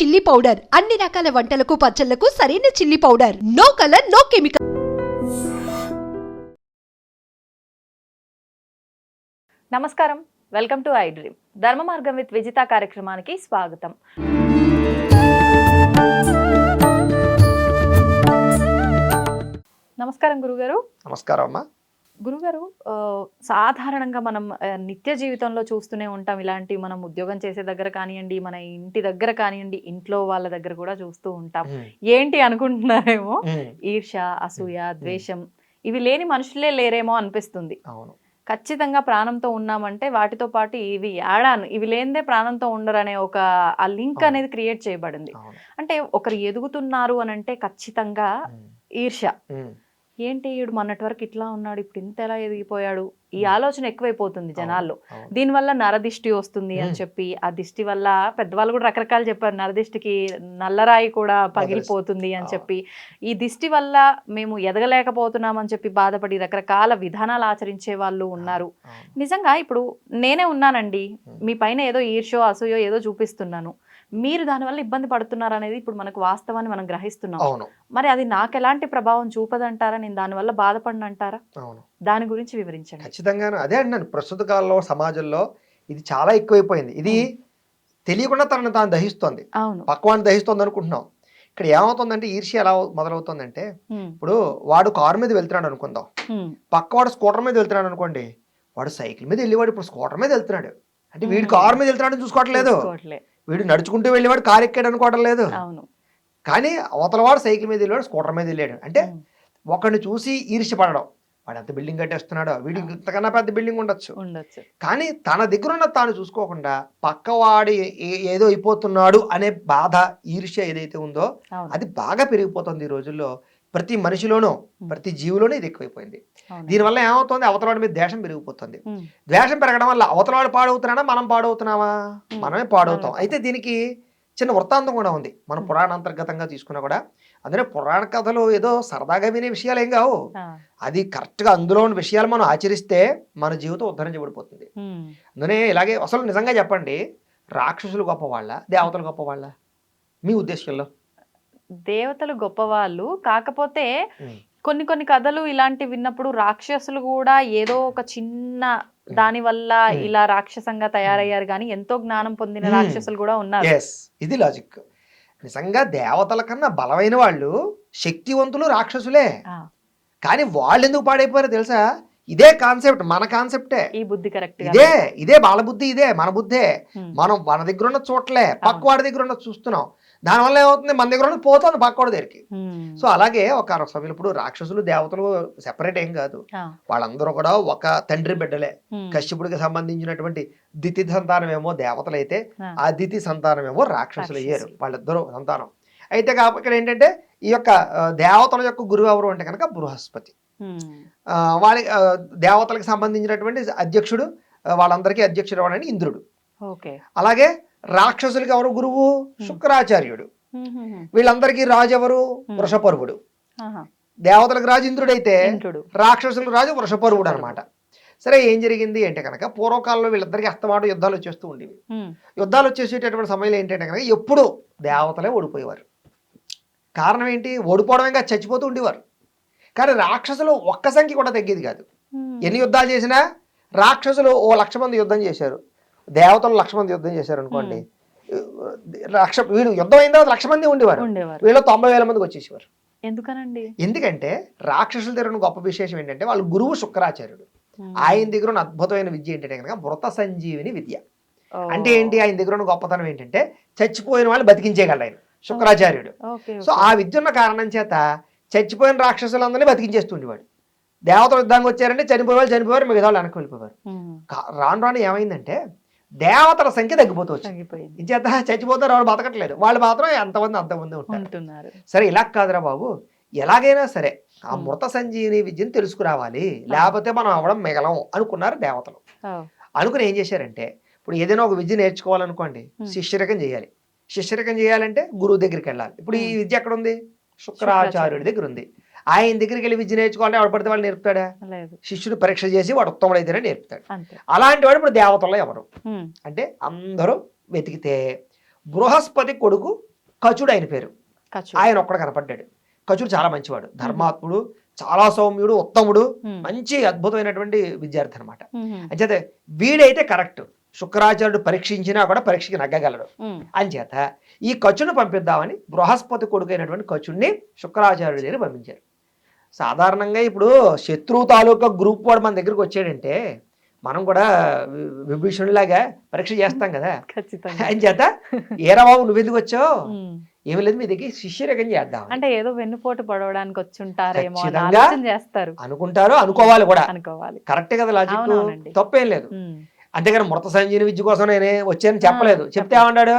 Chilli powder అన్ని రకాల వంటలకు పచ్చళ్ళకు సరైన chilli powder no colour no chemical నమస్కారం. Welcome to I dream Dharma Margam with Vijitha కార్యక్రమానికి స్వాగతం. నమస్కారం గురుగారు. నమస్కారం అమ్మా. గురుగారు సాధారణంగా మనం నిత్య జీవితంలో చూస్తూనే ఉంటాం. ఇలాంటి మనం ఉద్యోగం చేసే దగ్గర కానివ్వండి మన ఇంటి దగ్గర కానివ్వండి ఇంట్లో వాళ్ళ దగ్గర కూడా చూస్తూ ఉంటాం. ఏంటి అనుకుంటున్నారేమో? ఈర్ష అసూయ ద్వేషం ఇవి లేని మనుషులే లేరేమో అనిపిస్తుంది. అవును. ఖచ్చితంగా ప్రాణంతో ఉన్నామంటే వాటితో పాటు ఇవి యాడాను ఇవి లేనిదే ప్రాణంతో ఉండరు అనే ఒక ఆ లింక్. అనేది క్రియేట్ చేయబడింది. అంటే ఒకరు ఎదుగుతున్నారు అని అంటే ఖచ్చితంగా ఈర్ష. ఏంటి వీడు మొన్నటి వరకు ఇట్లా ఉన్నాడు ఇప్పుడు ఇంత ఎలా ఎదిగిపోయాడు? ఈ. ఆలోచన ఎక్కువైపోతుంది జనాల్లో. దీనివల్ల నరదిష్టి వస్తుంది అని. చెప్పి ఆ దిష్టి వల్ల పెద్దవాళ్ళు కూడా రకరకాలు చెప్పారు నరదిష్టికి నల్లరాయి కూడా పగిలిపోతుంది అని. చెప్పి. ఈ దిష్టి వల్ల మేము ఎదగలేకపోతున్నాం అని చెప్పి బాధపడి రకరకాల విధానాలు ఆచరించే వాళ్ళు ఉన్నారు. నిజంగా ఇప్పుడు నేనే ఉన్నానండి. మీ పైన ఏదో ఈర్షో అసూయో ఏదో చూపిస్తున్నాను. మీరు దానివల్ల ఇబ్బంది పడుతున్నారు అనేది ఇప్పుడు మనకు వాస్తవాన్ని మనం గ్రహిస్తున్నాం. మరి అది నాకు ఎలాంటి ప్రభావం చూపదంటారా? నేను దానివల్ల బాధపడిన అంటారా అవును. దాని గురించి వివరించండి. ఖచ్చితంగాను. అదే అంటున్నాను ప్రస్తుత కాలంలో సమాజంలో ఇది చాలా ఎక్కువైపోయింది. ఇది తెలియకుండా తనను తాను దహిస్తోంది. పక్వాన్ని దహిస్తోంది అనుకుంటున్నాం ఇక్కడ ఏమవుతుందంటే ఈర్ష్య ఎలా మొదలవుతుందంటే ఇప్పుడు వాడు కారు మీద వెళ్తున్నాడు అనుకుందాం. పక్కవాడు స్కూటర్ మీద వెళ్తున్నాడు అనుకోండి వాడు సైకిల్ మీద వెళ్ళేవాడు ఇప్పుడు స్కూటర్ మీద వెళ్తున్నాడు. అంటే వీడు. కారు మీద వెళ్తున్నాడు చూసుకోవట్లేదు. చూసుకోవట్లే. వీడు నడుచుకుంటూ వెళ్ళేవాడు కారు ఎక్కాడు అనుకోవడం లేదు కానీ అవతల వాడు సైకిల్ మీద వెళ్ళాడు స్కూటర్ మీద వెళ్ళాడు. అంటే ఉమ్, ఒకరిని చూసి ఈర్ష్యపడడం వాడు ఎంత బిల్డింగ్ కట్టేస్తున్నాడో. వీడికి అవును. ఇంతకన్నా పెద్ద బిల్డింగ్ ఉండొచ్చు. ఉండొచ్చు. కానీ తన దగ్గర ఉన్న తాను చూసుకోకుండా పక్కవాడి ఏదో అయిపోతున్నాడు అనే బాధ ఈర్ష్య ఏదైతే ఉందో అది బాగా పెరిగిపోతుంది ఈ రోజుల్లో. ప్రతి మనిషిలోనూ ప్రతి జీవిలోనూ ఇది ఎక్కువైపోయింది. దీనివల్ల ఏమవుతుంది? అవతలవాడి మీద ద్వేషం పెరిగిపోతుంది. ద్వేషం పెరగడం వల్ల అవతలవాడు పాడవుతున్నాడా? మనం పాడవుతున్నామా? మనమే పాడవుతాం. అయితే దీనికి చిన్న వృత్తాంతం కూడా ఉంది. మనం ఉమ్. పురాణాంతర్గతంగా తీసుకున్నా కూడా అందులో పురాణ కథలు ఏదో సరదాగా వినే విషయాలు ఏం కావు. అది కరెక్ట్గా అందులో ఉన్న విషయాలు మనం ఆచరిస్తే మన జీవితం ఉద్ధరించబడిపోతుంది. ఉమ్. అందుకనే ఇలాగే అసలు నిజంగా చెప్పండి రాక్షసులు గొప్పవాళ్ళ దేవతలు గొప్పవాళ్ళ? మీ ఉద్దేశంలో? దేవతలు గొప్పవాళ్ళు కాకపోతే కొన్ని కొన్ని కథలు ఇలాంటి విన్నప్పుడు రాక్షసులు కూడా ఏదో ఒక చిన్న దాని వల్ల. ఇలా రాక్షసంగా తయారయ్యారు కానీ ఎంతో జ్ఞానం పొందిన. రాక్షసులు కూడా ఉన్నారు. ఇది లాజిక్ నిజంగా దేవతల కన్నా బలమైన వాళ్ళు శక్తివంతులు రాక్షసులే. కానీ వాళ్ళు ఎందుకు పాడైపోయారో తెలుసా? ఇదే కాన్సెప్ట్ మన కాన్సెప్టే. ఈ బుద్ధి కరెక్ట్ ఇదే ఇదే వాళ్ళ బుద్ధి ఇదే మన బుద్ధే. మనం మన దగ్గర ఉన్న చూడలే పక్క వాడి దగ్గర ఉన్న చూస్తున్నాం. దానివల్ల ఏమవుతుంది? మన దగ్గర పోతుంది పక్కవాడి దగ్గరికి. సో అలాగే ఒక సమయంలో ఇప్పుడు రాక్షసులు దేవతలు సెపరేట్ ఏం కాదు. వాళ్ళందరూ కూడా ఒక తండ్రి బిడ్డలే. కశ్యపుడికి సంబంధించినటువంటి దితి సంతానం ఏమో దేవతలైతే ఆ. దితి సంతానం ఏమో రాక్షసులు. అయ్యారు. వాళ్ళిద్దరూ సంతానం. అయితే కా ఇక్కడ ఏంటంటే ఈ యొక్క దేవతల యొక్క గురువు ఎవరు అంటే కనుక బృహస్పతి. వాళ్ళ దేవతలకు సంబంధించినటువంటి అధ్యక్షుడు వాళ్ళందరికీ అధ్యక్షుడు ఎవడని ఇంద్రుడు. అలాగే రాక్షసులకి ఎవరు గురువు? శుక్రాచార్యుడు. వీళ్ళందరికీ రాజు ఎవరు వృషపర్వుడు. దేవతలకు రాజు ఇంద్రుడైతే ఇంద్రుడు. రాక్షసులకు రాజు వృషపర్వుడు అనమాట. సరే ఏం జరిగింది అంటే కనుక పూర్వకాలంలో వీళ్ళిద్దరికి అస్తమాట యుద్ధాలు వచ్చేస్తూ ఉండేవి. యుద్ధాలు వచ్చేసేటటువంటి సమయంలో ఏంటంటే కనుక ఎప్పుడు దేవతలే ఓడిపోయేవారు. కారణం ఏంటి? ఓడిపోవడమే చచ్చిపోతూ ఉండేవారు. కానీ రాక్షసులు ఒక్క సంఖ్య కూడా తగ్గేది కాదు. ఎన్ని యుద్ధాలు చేసినా రాక్షసులు ఓ లక్ష మంది యుద్ధం చేశారు. దేవతలు లక్ష మంది యుద్ధం చేశారు అనుకోండి లక్ష వీడు యుద్ధం అయిన తర్వాత లక్ష మంది ఉండేవారు. వీళ్ళు తొంభై వేల మందికి వచ్చేసేవారు. ఎందుకనండి? ఎందుకంటే రాక్షసుల దగ్గర గొప్ప విశేషం ఏంటంటే వాళ్ళ గురువు శుక్రాచార్యుడు. ఉమ్, ఆయన దగ్గర ఉన్న అద్భుతమైన విద్య ఏంటంటే కనుక మృత సంజీవిని విద్య. అంటే ఏంటి? ఆయన దగ్గర ఉన్న గొప్పతనం ఏంటంటే చచ్చిపోయిన వాళ్ళు బతికించేయగలడు ఆయన శుక్రాచార్యుడు. సో ఆ విద్య ఉన్న కారణం చేత చచ్చిపోయిన రాక్షసులందరినీ బతికించేస్తుండేవాడు దేవతలు యుద్ధానికి వచ్చారంటే చనిపోయే వాళ్ళు చనిపోయారు మిగతా వాళ్ళు వెనక్కి వెళ్ళిపోయారు కా- రాను రాను ఏమైందంటే దేవతల సంఖ్య తగ్గిపోతూ వచ్చింది. ఇంచేత చచ్చిపోతారు వాళ్ళు బతకట్లేదు. వాళ్ళు మాత్రం ఎంతమంది అంతమంది ఉంటారు. ఉంటున్నారు. సరే ఇలా కాదురా బాబు. ఎలాగైనా సరే ఆ. మృత సంజీవిని విద్యను తెలుసుకురావాలి. లేకపోతే మనం అవడం మిగలం అనుకున్నారు దేవతలు. అనుకుని ఏం చేశారంటే ఇప్పుడు ఏదైనా ఒక విద్య నేర్చుకోవాలనుకోండి. శిష్యరకం చేయాలి. శిష్యరకం చేయాలంటే గురువు దగ్గరికి వెళ్ళాలి. ఇప్పుడు ఈ. విద్య ఎక్కడ ఉంది శుక్రాచార్యుడి దగ్గర ఉంది ఆయన దగ్గరికి వెళ్ళి విద్య నేర్చుకోవాలంటే ఎవడు పడితే వాళ్ళు నేర్పుతాడా? శిష్యుడు పరీక్ష చేసి వాడు ఉత్తముడైతేనే నేర్పుతాడు. అలాంటి వాడు ఇప్పుడు దేవతల్లో ఎవరు? అంటే అందరూ వెతికితే బృహస్పతి కొడుకు కచుడు ఆయన పేరు. ఆయన ఒక్కడ కనపడ్డాడు. కచుడు చాలా మంచివాడు. ధర్మాత్ముడు చాలా సౌమ్యుడు ఉత్తముడు. మంచి అద్భుతమైనటువంటి విద్యార్థి అనమాట. అంచేత వీడైతే కరెక్ట్. శుక్రాచార్యుడు పరీక్షించినా కూడా పరీక్షకి నగ్గగలడు. అంచేత ఈ కచును పంపిద్దామని బృహస్పతి కొడుకైనటువంటి కచుడిని శుక్రాచార్యుడి దగ్గర పంపించారు. సాధారణంగా ఇప్పుడు శత్రువు తాలూకా గ్రూప్ వాడు మన దగ్గరికి వచ్చాడంటే మనం కూడా విభీషణులాగా పరీక్ష చేస్తాం కదా. అని చేత ఏరా బాబు నువ్వు ఎందుకు వచ్చావు. ఏమి లేదు మీ దగ్గర శిష్యరకం చేద్దాం అంటే ఏదో వెన్నుపోటు పడవడానికి వచ్చి ఉంటారేమో అని ఖచ్చితంగా. ఆలోచన చేస్తారు. అనుకుంటారు అనుకోవాలి కూడా. అనుకోవాలి. కరెక్టే కదా లాజిక్. తప్పేం లేదు. అంతేగాని మృత సంజీని విద్య కోసం నేనే వచ్చానని చెప్పలేదు. చెప్తే ఏమన్నాడు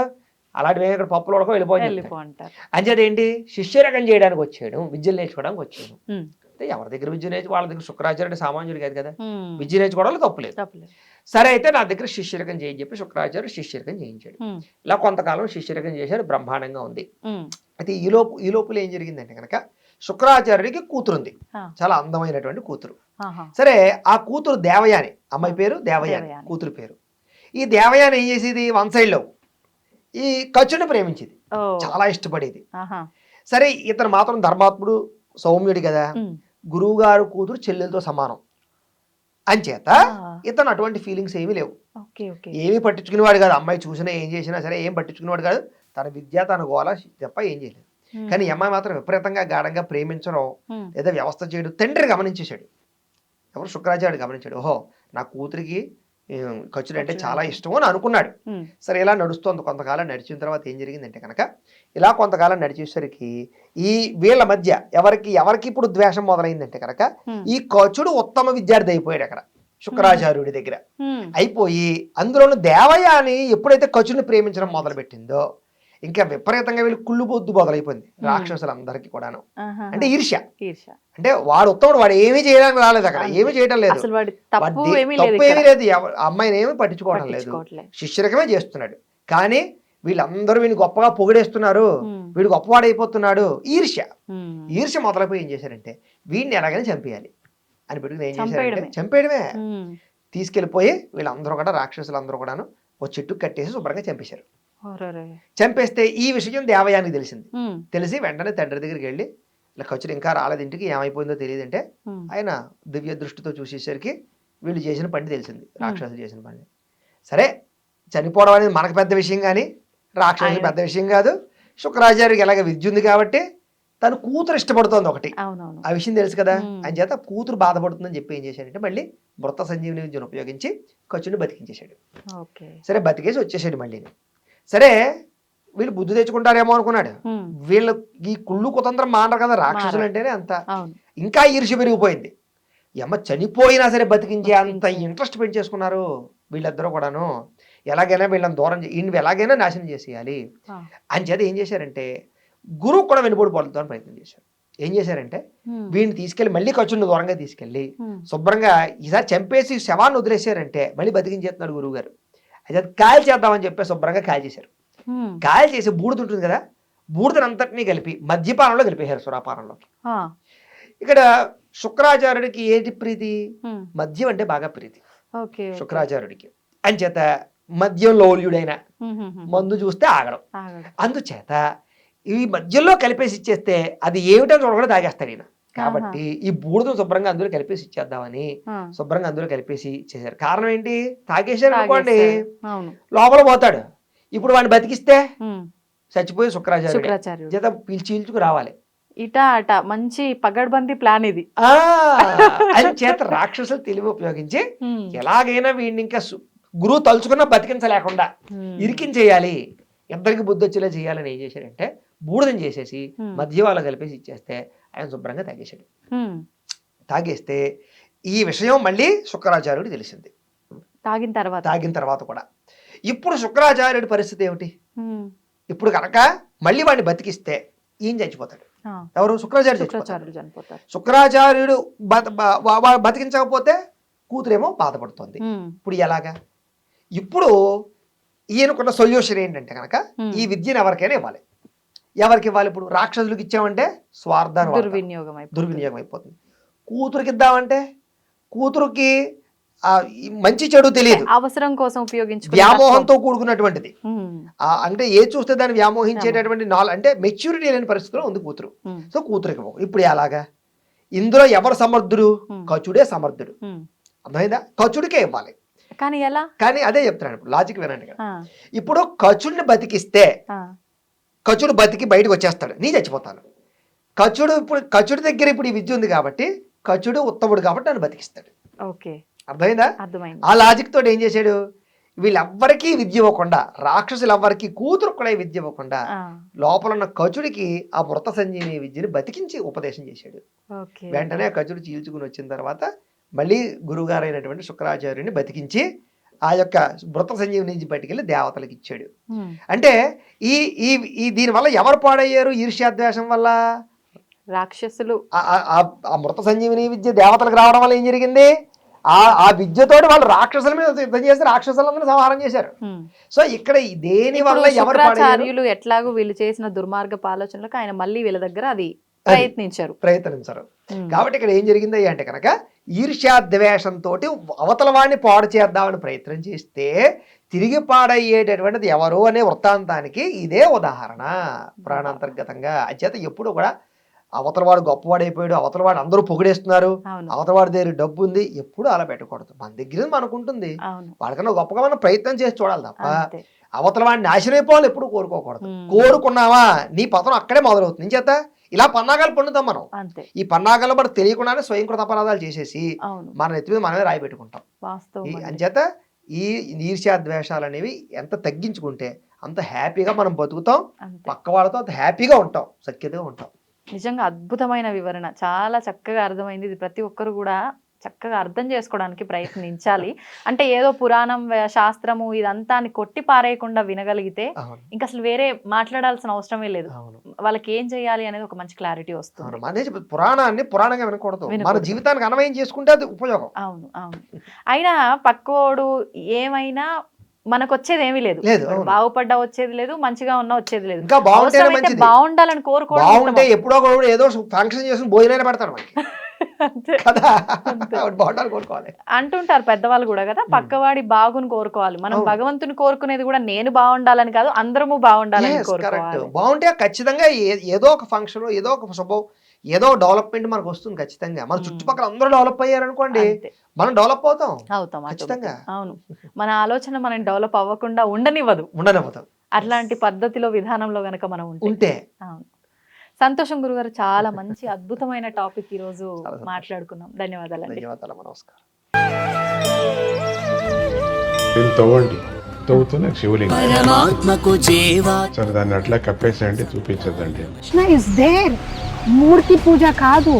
అలాంటివి ఇక్కడ పప్పులు ఉడకో వెళ్ళిపోయి వెళ్ళిపో అంటారు అంచేత ఏంటి శిష్యరకం చేయడానికి వచ్చాడు విద్యలు నేర్చుకోవడానికి వచ్చాడు. అంటే ఎవరి దగ్గర విద్య నేర్చు వాళ్ళ దగ్గర శుక్రాచార్యుడు సామాన్యుడు కాదు కదా. విద్య నేర్చుకోవడంలో తప్పులేదు సరే అయితే నా దగ్గర శిష్యరకం చేయని చెప్పి శుక్రాచార్యుడు శిష్యరకం చేయించాడు. ఇలా కొంతకాలం శిష్యరకం చేశాడు బ్రహ్మాండంగా ఉంది. అయితే ఈ లోపు ఈ లోపల ఏం జరిగిందంటే కనుక శుక్రాచార్యుడికి కూతురుంది. చాలా అందమైనటువంటి కూతురు. సరే ఆ కూతురు దేవయాని అమ్మాయి పేరు దేవయాని. కూతురు పేరు ఈ దేవయాని ఏం చేసేది వన్ సైడ్ లవ్ ఈ కచుని ప్రేమించేది. చాలా ఇష్టపడేది. సరే ఇతను మాత్రం ధర్మాత్ముడు సౌమ్యుడు కదా. గురువు గారు కూతురు చెల్లెలతో సమానం. అంచేత. ఇతను అటువంటి ఫీలింగ్స్ ఏమీ లేవు. ఏమీ పట్టించుకునేవాడు కాదు. అమ్మాయి చూసినా ఏం చేసినా సరే ఏం పట్టించుకునేవాడు కాదు. తన విద్య తన గోల తప్ప ఏం చేయలేదు. కానీ ఈ అమ్మాయి మాత్రం విపరీతంగా గాఢంగా ప్రేమించడం. లేదా వ్యవస్థ చేయడం తండ్రి గమనించేశాడు. ఎవరు శుక్రాచార్యుడు గమనించాడు. ఓహో నా కూతురికి ఖర్చులు అంటే చాలా. ఇష్టం అని అనుకున్నాడు. సరే ఇలా నడుస్తోంది కొంతకాలం నడిచిన తర్వాత ఏం జరిగిందంటే కనుక ఇలా కొంతకాలం నడిచేసరికి ఈ వీళ్ళ మధ్య ఎవరికి ఎవరికి ఇప్పుడు ద్వేషం మొదలైందంటే కనుక. ఈ కచుడు ఉత్తమ విద్యార్థి అయిపోయాడు అక్కడ శుక్రాచార్యుడి దగ్గర. అయిపోయి అందులోను దేవయాని ఎప్పుడైతే కచుని ప్రేమించడం మొదలుపెట్టిందో ఇంకా విపరీతంగా వీళ్ళు కుళ్ళు బొద్దు మొదలైపోయింది రాక్షసులందరికీ కూడాను. అంటే ఈర్ష్య. అంటే వాడు ఉత్తముడు వాడు ఏమీ చేయడానికి రాలేదు అక్కడ. ఏమీ చేయడం లేదు. తప్పు ఏమీ లేదు అమ్మాయిని ఏమీ పట్టించుకోవడం లేదు. శిష్యరకమే చేస్తున్నాడు. కానీ వీళ్ళందరూ వీడిని గొప్పగా పొగిడేస్తున్నారు. వీడు గొప్పవాడైపోతున్నాడు. ఈర్ష్య. ఈర్ష్య మొదలైపోయి ఏం చేశారంటే వీడిని ఎలాగైనా చంపేయాలి. అని పెట్టుకుని ఏం చేశారంటే చంపేయడమే. తీసుకెళ్ళిపోయి వీళ్ళందరూ కూడా రాక్షసులందరూ కూడాను ఓ చెట్టు కట్టేసి శుభ్రంగా చంపేశారు. చంపేస్తే ఈ విషయం దేవయానికి తెలిసింది. తెలిసి వెంటనే తండ్రి దగ్గరికి వెళ్ళి ఇలా ఖర్చులు ఇంకా రాలేదు ఇంటికి ఏమైపోయిందో తెలియదంటే. ఆయన దివ్య దృష్టితో చూసేసరికి వీళ్ళు చేసిన పని తెలిసింది రాక్షసులు చేసిన పని. సరే చనిపోవడం అనేది మనకు పెద్ద విషయం కానీ రాక్షసులు పెద్ద విషయం కాదు. శుక్రాచార్యకి ఎలాగ విద్య ఉంది కాబట్టి తను కూతురు ఇష్టపడుతోంది ఒకటి. ఆ విషయం తెలుసు కదా. అని చేత కూతురు బాధపడుతుందని చెప్పి ఏం చేశాడంటే మళ్ళీ మృత సంజీవిని విద్యను ఉపయోగించి ఖర్చుని బతికించేశాడు. సరే బతికేసి వచ్చేసాడు మళ్ళీ సరే వీళ్ళు బుద్ధి తెచ్చుకుంటారేమో అనుకున్నాడు. వీళ్ళు ఈ కుళ్ళు కుతంత్రం మానరు కదా రాక్షసులు. అంటేనే అంత ఇంకా ఈర్ష్య పెరిగిపోయింది ఈ అమ్మ చనిపోయినా సరే బతికించే అంత. ఇంట్రెస్ట్ పెంచేసుకున్నారు వీళ్ళిద్దరూ కూడాను ఎలాగైనా వీళ్ళని దూరం ఈయన ఎలాగైనా నాశనం చేసేయాలి. అని చేత ఏం చేశారంటే గురువు కూడా వెనుబడి పడుతుందని ప్రయత్నం చేశారు ఏం చేశారంటే. వీడిని తీసుకెళ్ళి మళ్ళీ ఖర్చుని దూరంగా తీసుకెళ్ళి ఉమ్. శుభ్రంగా ఈసారి చంపేసి శవాన్ని వదిలేశారంటే మళ్ళీ బతికించేస్తున్నాడు గురువు గారు అయితే కాల్ చేద్దామని చెప్పి శుభ్రంగా కాల్ చేశారు. కాల్ చేసి బూడిద ఉంటుంది కదా బూడిదనంతటినీ కలిపి మద్యపానంలో కలిపేశారు సురాపానంలో ఆ. ఇక్కడ శుక్రాచార్యుడికి ఏంటి ప్రీతి. మద్యం అంటే బాగా ప్రీతి. శుక్రాచార్యుడికి అంచేత మద్యం లోల్యుడైన. మందు చూస్తే ఆగడం. అందుచేత ఈ మధ్యలో కలిపేసి ఇచ్చేస్తే అది ఏమిటో చూడకుండా తాగేస్తాడు ఈయన కాబట్టి ఈ బూడిదను శుభ్రంగా అందులో కలిపేసి ఇచ్చేద్దామని. శుభ్రంగా అందులో కలిపేసి ఇచ్చేసారు కారణం ఏంటి? తాగేశారు అనుకోండి. లోపల పోతాడు. ఇప్పుడు వాడిని బతికిస్తే. చచ్చిపోయి శుక్రాచార్యుడు. చేత రావాలి. ఇట అట మంచి పగడ్బందీ ప్లాన్ ఇది. అని చేత రాక్షసులు తెలివి ఉపయోగించి. ఎలాగైనా వీడిని ఇంకా గురువు తలుచుకున్నా బతికించలేకుండా. ఇరికించేయాలి ఇద్దరికి బుద్ధి వచ్చేలా చేయాలని ఏం చేశారంటే బూడిదని చేసేసి Hmm. మధ్య వాళ్ళు కలిపేసి ఇచ్చేస్తే ఆయన శుభ్రంగా తాగేశాడు. తాగేస్తే ఈ విషయం మళ్ళీ శుక్రాచార్యుడికి తెలిసింది. తాగిన తర్వాత. తాగిన తర్వాత కూడా. ఇప్పుడు శుక్రాచార్యుడి పరిస్థితి ఏమిటి. ఇప్పుడు కనుక మళ్ళీ వాడిని బతికిస్తే ఈయన చచ్చిపోతాడు. ఎవరు? శుక్రాచార్యుడు చచ్చిపోతాడు. శుక్రాచార్యుడు శుక్రాచార్యుడు బతికించకపోతే కూతురేమో బాధపడుతుంది. ఇప్పుడు ఎలాగా? ఇప్పుడు ఈయనకున్న సొల్యూషన్ ఏంటంటే కనుక. ఈ విద్యను ఎవరికైనా ఇవ్వాలి. ఎవరికి ఇవ్వాలి? ఇప్పుడు రాక్షసులకు ఇచ్చామంటే స్వార్థాన్ని వాడతారు. దుర్వినియోగం. దుర్వినియోగం అయిపోతుంది. కూతురికి ఇద్దామంటే కూతురుకి మంచి చెడు తెలియదు. అవసరం కోసం ఉపయోగించుకునే వ్యామోహంతో కూడుకున్నటువంటిది. అంటే ఏ చూస్తే దాన్ని వ్యామోహించేటటువంటి నాలుగు అంటే మెచ్యూరిటీ లేని పరిస్థితిలో ఉంది కూతురు. సో కూతురికి. ఇప్పుడు ఎలాగా? ఇందులో ఎవరు సమర్థుడు? కచుడే సమర్థుడు. అర్థమైందా? కచుడికే ఇవ్వాలి. కానీ ఎలా? కానీ అదే చెప్తున్నాను ఇప్పుడు. లాజిక్ వినండి ఇప్పుడు కచుడిని బతికిస్తే కచుడు బతికి బయటకు వచ్చేస్తాడు. నీ చచ్చిపోతాను. కచుడు ఇప్పుడు కచుడి దగ్గర ఇప్పుడు ఈ విద్య ఉంది కాబట్టి కచుడు ఉత్తముడు కాబట్టి నన్ను బతికిస్తాడు. ఓకే. అర్థమైందా? అర్థమైంది. ఆ లాజిక్ తోటి ఏం చేశాడు? వీళ్ళెవ్వరికీ విద్య ఇవ్వకుండా రాక్షసులు ఎవ్వరికి కూతురు కూడా విద్య ఇవ్వకుండా లోపల ఉన్న కచుడికి ఆ మృత సంజీవిని విద్యని బతికించి ఉపదేశం చేశాడు. వెంటనే ఆ కచుడు చీల్చుకుని వచ్చిన తర్వాత మళ్ళీ గురువుగారైనటువంటి శుక్రాచార్యుని బతికించి ఆ యొక్క మృత సంజీవిని నుంచి బయటికెళ్ళి దేవతలకు ఇచ్చాడు. అంటే ఈ ఈ దీనివల్ల ఎవరు పాడయ్యారు? ఈర్ష్యాద్వేషం వల్ల? రాక్షసులు. ఆ- మృత సంజీవిని విద్య దేవతలకు రావడం వల్ల ఏం జరిగింది? ఆ ఆ విద్యతోటి వాళ్ళు రాక్షసుల మీద యుద్ధం చేసి రాక్షసులందరూ సంహారం చేశారు. సో ఇక్కడ దేని వల్ల ఎవరు ఎట్లాగో వీళ్ళు చేసిన దుర్మార్గపు ఆలోచనలకు ఆయన మళ్ళీ వీళ్ళ దగ్గర అది ప్రయత్నించారు. ప్రయత్నించరు. కాబట్టి ఇక్కడ ఏం జరిగింది అంటే కనుక ఈర్ష్యాద్వేషంతో అవతల వాడిని పాడు చేద్దామని ప్రయత్నం చేస్తే తిరిగి పాడయ్యేటటువంటిది ఎవరు అనే వృత్తాంతానికి ఇదే ఉదాహరణ ప్రాణాంతర్గతంగా. అంచేత ఎప్పుడు కూడా అవతల వాడు గొప్పవాడైపోయాడు అవతల వాడు అందరూ పొగిడేస్తున్నారు అవును. అవతల వాడి దగ్గర డబ్బు ఉంది ఎప్పుడు అలా పెట్టకూడదు. మన దగ్గర మనకు ఉంటుంది. అవును. వాళ్ళకన్నా గొప్పగా మనం ప్రయత్నం చేసి చూడాలి తప్ప అవతల వాడిని నాశనం అయిపోవాలి ఎప్పుడు కోరుకోకూడదు. కోరుకున్నావా? నీ పతనం అక్కడే మొదలవుతుంది. చేత ఇలా పన్నాగాలు పండుతాం మనం. అంతే. ఈ పన్నాగాలు మనకు తెలియకుండానే స్వయంకృత అపరాధాలు చేసేసి మన నెత్తి మీద మనమే రాయి పెట్టుకుంటాం. అంచేత ఈ ఈర్ష్యాద్వేషాలు అనేవి ఎంత తగ్గించుకుంటే అంత హ్యాపీగా మనం బతుకుతాం పక్క వాళ్ళతో అంత హ్యాపీగా ఉంటాం సఖ్యతగా ఉంటాం. నిజంగా అద్భుతమైన వివరణ. చాలా చక్కగా అర్థమైంది. ఇది ప్రతి ఒక్కరు కూడా చక్కగా అర్థం చేసుకోవడానికి ప్రయత్నించాలి. అంటే ఏదో పురాణం శాస్త్రము ఇదంతా కొట్టి పారేయకుండా వినగలిగితే ఇంకా అసలు వేరే మాట్లాడాల్సిన అవసరమే లేదు. వాళ్ళకి ఏం చేయాలి అనేది ఒక మంచి క్లారిటీ వస్తుంది. పురాణాన్ని పురాణంగా వినకూడదు. మన. జీవితానికి అన్వయం చేసుకుంటే అది ఉపయోగం. అవును అవును. అయినా పక్కోడు ఏమైనా మనకు వచ్చేది ఏమీ లేదు. బాగుపడ్డా వచ్చేది లేదు మంచిగా ఉన్నా వచ్చేది లేదు. ఇంకా బాగుండాలని కోరుకోవడం బాగుంటే. ఎప్పుడో ఏదో ఫంక్షన్ చేసుకుని భోజనైనా పెడతాడు మనకి. కదా? బాగుండాలని కోరుకోవాలి. అంటుంటారు పెద్దవాళ్ళు కూడా కదా పక్కవాడి బాగుని కోరుకోవాలి. మనం. భగవంతుని కోరుకునేది కూడా నేను బాగుండాలని కాదు అందరము బాగుండాలని. కోరుకోవాలి. బాగుంటే ఖచ్చితంగా ఏదో ఒక ఫంక్షన్ ఏదో ఒక శుభం ఏదో డెవలప్మెంట్ మనకు వస్తుంది ఖచ్చితంగా. మన. చుట్టుపక్కల అందరూ డెవలప్ అయ్యారనుకోండి అంతే. మనం డెవలప్ అవుతాం. అవుతాం ఖచ్చితంగా. అవును. మన ఆలోచన మనం డెవలప్ అవ్వకుండా ఉండనివ్వదు. ఉండనివ్వతాం అట్లాంటి పద్ధతిలో విధానంలో గనక మనం ఉంటే. ఉంటే. అవును. సంతోషం గురుగారు చాలా మంచి అద్భుతమైన టాపిక్ ఈ రోజు చాలా సంతోషం. మాట్లాడుకున్నాం. ధన్యవాదాలండి. ధన్యవాదాలు నమస్కారం. దీన్ని తవ్వండి. తవ్వుతూనే శివలింగం. పరమాత్మకు జీవా. సరే దాన్ని అట్లా కప్పేసేయండి చూపించదండి కృష్ణ ఇస్ దేర్ మూర్తి పూజ కాదు.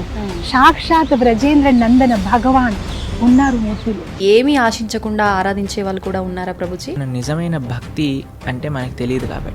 సాక్షాత్ బ్రజేంద్ర నందన భగవాన్ ఉన్నారు మూర్తిలో. ఏమీ ఆశించకుండా ఆరాధించే వాళ్ళు కూడా ఉన్నారా ప్రభుజీ? నిజమైన భక్తి అంటే మనకు తెలియదు కాబట్టి.